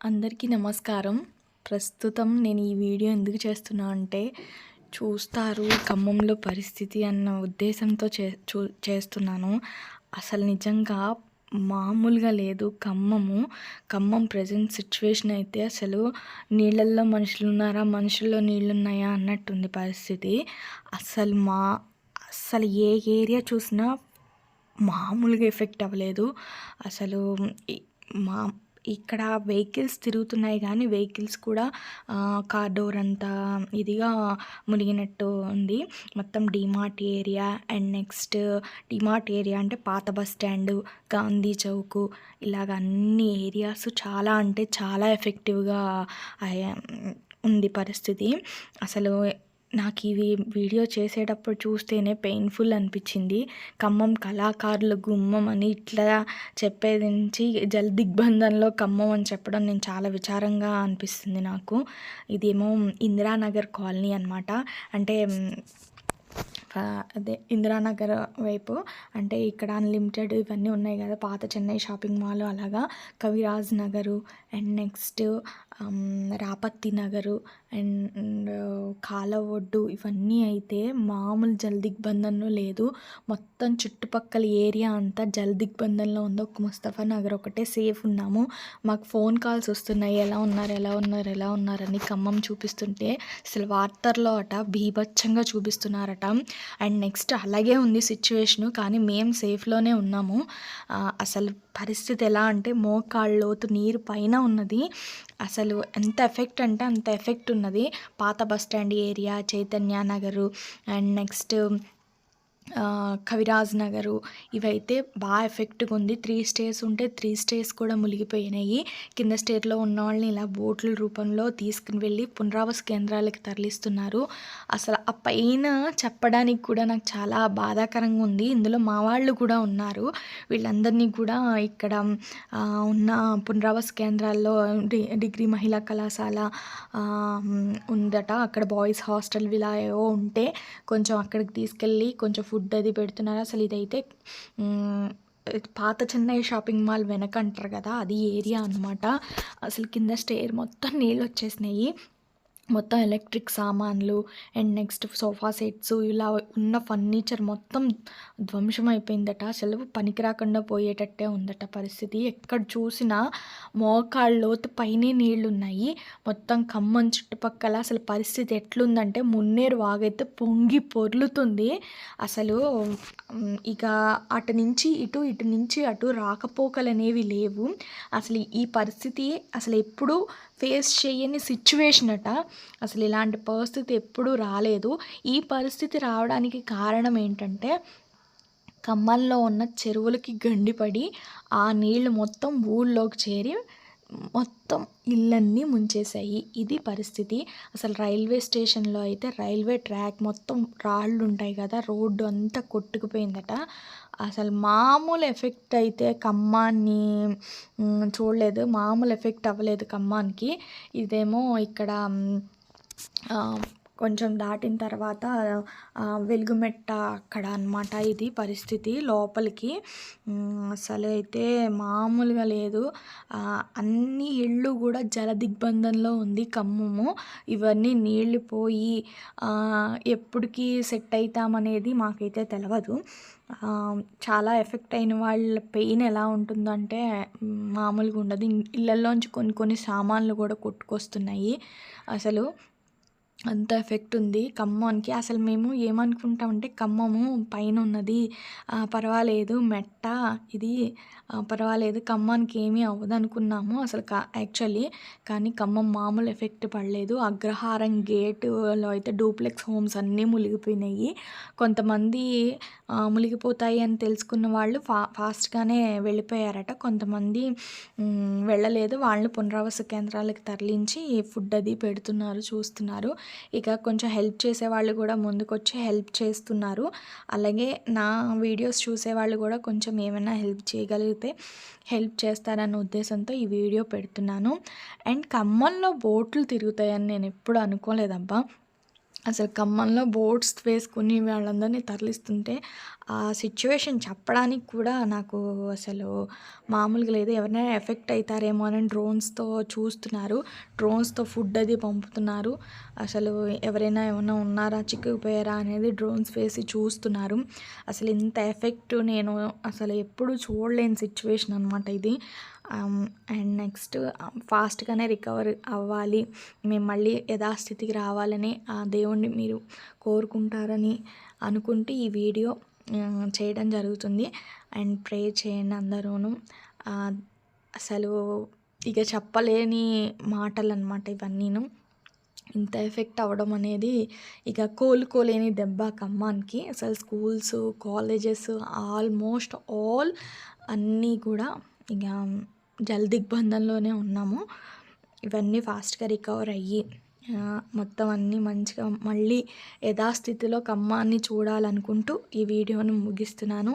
అందరికీ నమస్కారం. ప్రస్తుతం నేను ఈ వీడియో ఎందుకు చేస్తున్నా అంటే చూస్తారు ఖమ్మంలో పరిస్థితి అన్న ఉద్దేశంతో చే చూ చేస్తున్నాను. అసలు నిజంగా మామూలుగా లేదు. ఖమ్మము ఖమ్మం ప్రజెంట్ సిచ్యువేషన్ అయితే అసలు నీళ్ళల్లో మనుషులు ఉన్నారా మనుషుల్లో నీళ్ళు ఉన్నాయా అన్నట్టుంది పరిస్థితి. అసలు మా అసలు ఏ ఏరియా చూసినా మామూలుగా ఎఫెక్ట్ అవ్వలేదు. అసలు మా ఇక్కడ వెహికల్స్ తిరుగుతున్నాయి కానీ వెహికల్స్ కూడా కార్ డోర్ అంతా ఇదిగా మునిగినట్టు ఉంది. మొత్తం DMart area and next DMart area అంటే పాత బస్ స్టాండ్ గాంధీ చౌక్ ఇలాగ అన్ని ఏరియాస్ చాలా అంటే చాలా ఎఫెక్టివ్గా ఉంది పరిస్థితి. అసలు నాకు ఇవి వీడియో చేసేటప్పుడు చూస్తేనే పెయిన్ఫుల్ అనిపించింది. ఖమ్మం కళాకారుల గుమ్మం అని ఇట్లా చెప్పేది నుంచి జల్ దిగ్బంధంలో ఖమ్మం అని చెప్పడం నేను చాలా విచారంగా అనిపిస్తుంది నాకు. ఇదేమో ఇందిరానగర్ కాలనీ అనమాట అంటే అదే ఇందిరానగర్ వైపు. అంటే ఇక్కడ అన్లిమిటెడ్ ఇవన్నీ ఉన్నాయి కదా. పాత చెన్నై షాపింగ్ మాల్ అలాగా. Kaviraj Nagar. And next Rapatti Nagar and కాల ఒడ్డు ఇవన్నీ అయితే మామూలు జల దిగ్బంధంలో లేదు. మొత్తం చుట్టుపక్కల ఏరియా అంతా జల దిగ్బంధంలో ఉంది. ఒక ముస్తఫా నగర్ ఒకటే సేఫ్ ఉన్నాము. మాకు ఫోన్ కాల్స్ వస్తున్నాయి. ఎలా ఉన్నారు? ఎలా ఉన్నారు? ఎలా ఉన్నారని ఖమ్మం చూపిస్తుంటే అసలు వార్తల్లో అట బీభత్సంగా చూపిస్తున్నారట. అండ్ నెక్స్ట్ అలాగే ఉంది సిచ్యువేషను. కానీ మేము సేఫ్లోనే ఉన్నాము. అసలు పరిస్థితి ఎలా అంటే మోకాళ్ళ లోతు నీరు పైన ఉన్నది. అసలు ఎంత ఎఫెక్ట్ అంటే అంత ఎఫెక్ట్ ఉన్నది. పాత bus stand area Chaitanya Nagar and next Kaviraj Nagar ఇవైతే బాగా ఎఫెక్ట్గా ఉంది త్రీ స్టేస్ ఉంటే త్రీ స్టేస్ కూడా మునిగిపోయినాయి. కింద స్టేట్లో ఉన్న వాళ్ళని ఇలా బోట్ల రూపంలో తీసుకుని వెళ్ళి పునరావాస కేంద్రాలకు తరలిస్తున్నారు. అసలు ఆ పైన చెప్పడానికి కూడా నాకు చాలా బాధాకరంగా ఉంది ఇందులో మా వాళ్ళు కూడా ఉన్నారు. వీళ్ళందరినీ కూడా ఇక్కడ ఉన్న పునరావాస కేంద్రాల్లో డి డిగ్రీ మహిళా కళాశాల ఉందట. అక్కడ బాయ్స్ హాస్టల్ ఇలా ఏవో ఉంటే కొంచెం అక్కడికి తీసుకెళ్ళి కొంచెం ఫుడ్ అది పెడుతున్నారు. అసలు ఇదైతే పాత చెన్నై షాపింగ్ మాల్ వెనక అంటారు కదా అది ఏరియా అనమాట అసలు కింద స్టేర్ మొత్తం నీళ్ళు వచ్చేసినాయి. మొత్తం ఎలక్ట్రిక్ సామాన్లు అండ్ నెక్స్ట్ సోఫా సెట్స్ ఇలా ఉన్న ఫర్నిచర్ మొత్తం ధ్వంసం అయిపోయిందట అసలు పనికి రాకుండా పోయేటట్టే ఉందట పరిస్థితి. ఎక్కడ చూసినా మోకాళ్ళ లోతు పైనే నీళ్ళు ఉన్నాయి మొత్తం ఖమ్మం చుట్టుపక్కల అసలు పరిస్థితి ఎట్లుందంటే మున్నేరు వాగైతే పొంగి పొర్లుతుంది. అసలు ఇక అటు నుంచి ఇటు ఇటు నుంచి అటు రాకపోకలు అనేవి లేవు. అసలు ఈ పరిస్థితి అసలు ఎప్పుడూ ఫేస్ చేయని సిచ్యువేషన్ అట అసలు ఇలాంటి పరిస్థితి ఎప్పుడూ రాలేదు. ఈ పరిస్థితి రావడానికి కారణం ఏంటంటే ఖమ్మంలో ఉన్న చెరువులకి గండిపడి ఆ నీళ్ళు మొత్తం ఊళ్ళోకి చేరి మొత్తం ఇళ్ళన్నీ ముంచేశాయి. ఇది పరిస్థితి. అసలు రైల్వే స్టేషన్లో అయితే రైల్వే ట్రాక్ మొత్తం రాళ్ళు ఉంటాయి కదా రోడ్డు అంతా కొట్టుకుపోయిందట. అసలు మామూలు ఎఫెక్ట్ అయితే కమ్మాన్ని చూడలేదు. మామూలు ఎఫెక్ట్ అవ్వలేదు కమ్మానికి ఇదేమో ఇక్కడ కొంచెం దాటిన తర్వాత వెలుగుమెట్ట అక్కడ అన్నమాట ఇది పరిస్థితి లోపలికి. అసలు అయితే మామూలుగా లేదు. అన్ని ఇళ్ళు కూడా జల దిగ్బంధంలో ఉంది ఖమ్మము. ఇవన్నీ నీళ్ళు పోయి ఎప్పటికి సెట్ అవుతామనేది మాకైతే తెలియదు చాలా ఎఫెక్ట్ అయిన వాళ్ళ పెయిన్ ఎలా ఉంటుందంటే మామూలుగా ఉండదు. ఇళ్ళల్లోంచి కొన్ని కొన్ని సామాన్లు కూడా కొట్టుకొస్తున్నాయి. అసలు అంత ఎఫెక్ట్ ఉంది. ఖమ్మానికి అసలు మేము ఏమనుకుంటామంటే ఖమ్మము పైన ఉన్నది పర్వాలేదు మెట్ట ఇది పర్వాలేదు ఖమ్మానికి ఏమీ అవ్వదు అనుకున్నాము అసలు కా యాక్చువల్లీ కానీ ఖమ్మం మామూలు ఎఫెక్ట్ పడలేదు. అగ్రహారం గేటులో అయితే డూప్లెక్స్ హోమ్స్ అన్నీ మునిగిపోయినాయి. కొంతమంది మునిగిపోతాయి అని తెలుసుకున్న వాళ్ళు ఫా ఫాస్ట్గానే వెళ్ళిపోయారట. కొంతమంది వెళ్ళలేదు. వాళ్ళని పునరావాస కేంద్రాలకు తరలించి ఫుడ్ అది పెడుతున్నారు చూస్తున్నారు. ఇక కొంచెం హెల్ప్ చేసే వాళ్ళు కూడా ముందుకొచ్చి హెల్ప్ చేస్తున్నారు. అలాగే నా వీడియోస్ చూసే వాళ్ళు కూడా కొంచెం ఏమైనా హెల్ప్ చేయగలిగితే హెల్ప్ చేస్తారన్న ఉద్దేశంతో ఈ వీడియో పెడుతున్నాను. అండ్ ఖమ్మంలో బోట్లు తిరుగుతాయని నేను ఎప్పుడు అనుకోలేదబ్బా. అసలు ఖమ్మంలో బోట్స్ వేసుకుని వాళ్ళందరినీ తరలిస్తుంటే ఆ సిచ్యువేషన్ చెప్పడానికి కూడా నాకు అసలు మామూలుగా లేదు. ఎవరైనా ఎఫెక్ట్ అవుతారేమో అని డ్రోన్స్తో చూస్తున్నారు. డ్రోన్స్తో ఫుడ్ అది పంపుతున్నారు. అసలు ఎవరైనా ఏమైనా ఉన్నారా చిక్కుకుపోయారా అనేది డ్రోన్స్ వేసి చూస్తున్నారు. అసలు ఇంత ఎఫెక్ట్ నేను అసలు ఎప్పుడు చూడలేని సిచ్యువేషన్ అనమాట ఇది. అండ్ నెక్స్ట్ ఫాస్ట్గానే రికవర్ అవ్వాలి. మేము మళ్ళీ యథాస్థితికి రావాలని ఆ దేవుణ్ణి మీరు కోరుకుంటారని అనుకుంటే ఈ వీడియో చేయడం జరుగుతుంది. అండ్ ప్రే చేయండి అందరూను. అసలు ఇక చెప్పలేని మాటలు అనమాట ఇవన్నీను. ఇంత ఎఫెక్ట్ అవ్వడం అనేది ఇక కోలుకోలేని దెబ్బ ఖమ్మానికి. అసలు స్కూల్స్ కాలేజెస్ ఆల్మోస్ట్ ఆల్ అన్నీ కూడా ఇక జల దిగ్బంధంలోనే ఉన్నాము. ఇవన్నీ ఫాస్ట్గా రికవర్ అయ్యి మొత్తం అన్నీ మంచిగా మళ్ళీ యథాస్థితిలో కమ్మాన్ని చూడాలనుకుంటూ ఈ వీడియోను ముగిస్తున్నాను.